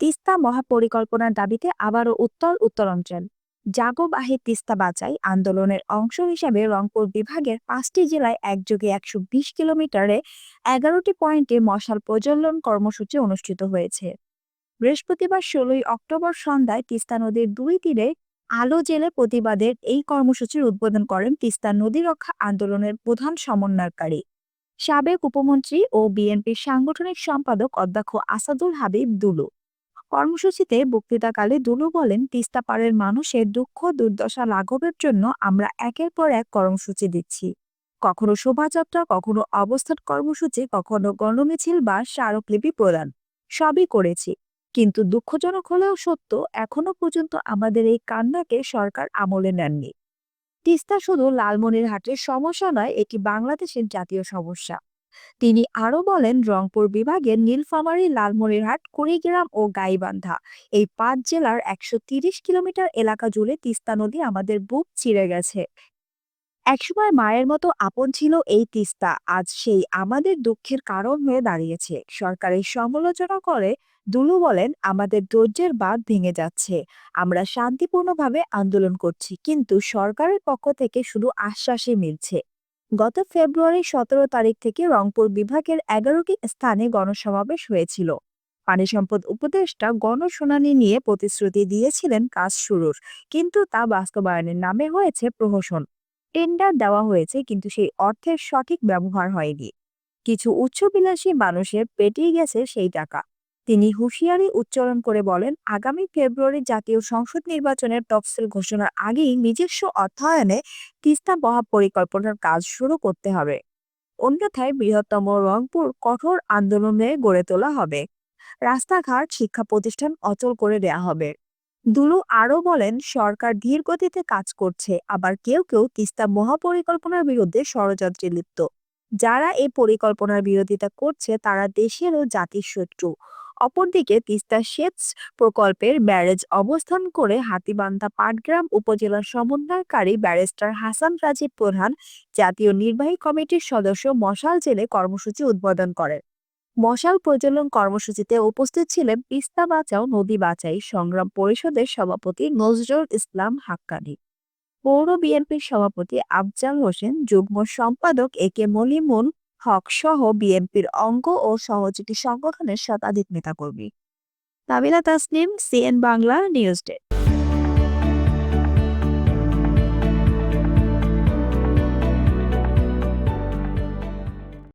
তিস্তা মহাপরিকল্পনার দাবিতে আবারও উত্তর উত্তরাঞ্চল জাগো বাহে তিস্তা বাঁচাই আন্দোলনের অংশ হিসেবে রংপুর বিভাগের পাঁচটি জেলায় একযোগে একশো বিশ কিলোমিটারে এগারোটি পয়েন্টে মশাল প্রজ্বলন কর্মসূচি অনুষ্ঠিত হয়েছে। বৃহস্পতিবার ষোলোই অক্টোবর সন্ধ্যায় তিস্তা নদীর দুই তীরে আলো জেলে প্রতিবাদের এই কর্মসূচির উদ্বোধন করেন তিস্তা নদী রক্ষা আন্দোলনের প্রধান সমন্বয়কারী। সাবেক উপমন্ত্রী ও বিএনপির সাংগঠনিক সম্পাদক অধ্যক্ষ আসাদুল হাবিব দুলু। কর্মসূচিতে বক্তৃতাকালে দুলু বলেন, তিস্তা পাড়ের মানুষের দুঃখ, দুর্দশা লাঘবের জন্য আমরা একের পর এক কর্মসূচি দিচ্ছি। কখনো শোভাযাত্রা, কখনো অবস্থান কর্মসূচি, কখনো গণমিছিল বা স্মারকলিপি প্রদান। সবই করেছি। কিন্তু দুঃখজনক হলেও সত্য, এখনও পর্যন্ত আমাদের এই কান্নাকে সরকার আমলে নেননি। তিস্তা শুধু লালমনিরহাটের সমস্যা নয়, এটি বাংলাদেশের জাতীয় সমস্যা। তিনি আরও বলেন, রংপুর বিভাগের নীলফামারী, লালমনিরহাট, কুড়িগ্রাম ও গাইবান্ধা এই পাঁচ জেলার একশো কিলোমিটার এলাকা জুড়ে তিস্তা নদী আমাদের বুক চিরে গেছে। একসময় মায়ের মতো আপন ছিল এই তিস্তা, আজ সেই আমাদের দুঃখের কারণ হয়ে দাঁড়িয়েছে। সরকারের সমালোচনা করে, দুলু বলেন, আমাদের ধৈর্যের বাঁধ ভেঙে যাচ্ছে, আমরা শান্তিপূর্ণভাবে আন্দোলন করছি, কিন্তু সরকারের পক্ষ থেকে শুধু আশ্বাসই মিলছে। গত ফেব্রুয়ারি সতেরো তারিখ থেকে রংপুর বিভাগের এগারোটি স্থানে গণসমাবেশ হয়েছিল। পানি সম্পদ উপদেষ্টা গণশুনানি নিয়ে প্রতিশ্রুতি দিয়েছিলেন কাজ শুরুর, কিন্তু তা বাস্তবায়নের নামে হয়েছে প্রহসন। টেন্ডার দেওয়া হয়েছে, কিন্তু সেই অর্থের সঠিক ব্যবহার হয়নি। কিছু উচ্চবিলাসী মানুষের পেটিয়ে গেছে সেই টাকা। তিনি হুঁশিয়ারি উচ্চারণ করে বলেন, আগামী ফেব্রুয়ারি জাতীয় সংসদ নির্বাচনের তফসিল ঘোষণার আগেই নিজস্ব অর্থায়নে তিস্তা মহাপরিকল্পনার কাজ শুরু করতে হবে। অন্যথায় বৃহত্তম রংপুর কঠোর আন্দোলনে গড়ে তোলা হবে। রাস্তাঘাট, শিক্ষা প্রতিষ্ঠান অচল করে দেয়া হবে। দুলু আরও বলেন, সরকার ধীর গতিতে কাজ করছে, আবার কেউ কেউ তিস্তা মহাপরিকল্পনার বিরুদ্ধে ষড়যন্ত্রে লিপ্ত। যারা এই পরিকল্পনার বিরোধিতা করছে, তারা দেশের ও জাতির শত্রু অপরদিকে তিস্তা সেচ প্রকল্পের ব্যারেজ অবস্থান করে হাতীবান্ধা পাটগ্রাম উপজেলার সমন্বয়কারী ব্যারিস্টার হাসান রাজীব প্রধান জাতীয় নির্বাহী কমিটির সদস্য মশাল জেলে কর্মসূচি উদ্বোধন করেন। মশাল প্রজ্বলন কর্মসূচিতে উপস্থিত ছিলেন তিস্তা বাঁচাও, নদী বাঁচাই, সংগ্রাম পরিষদের সভাপতি নজরুল ইসলাম হাক্কানি। পৌর বিএনপির সভাপতি আফজাল হোসেন, যুগ্ম সম্পাদক এ কে মলিমুন হক সহ বিএনপির অঙ্গ ও সহযোগী সংগঠনের শতাধিক নেতাকর্মী। Tabila Tasnim, CN Bangla, news desk.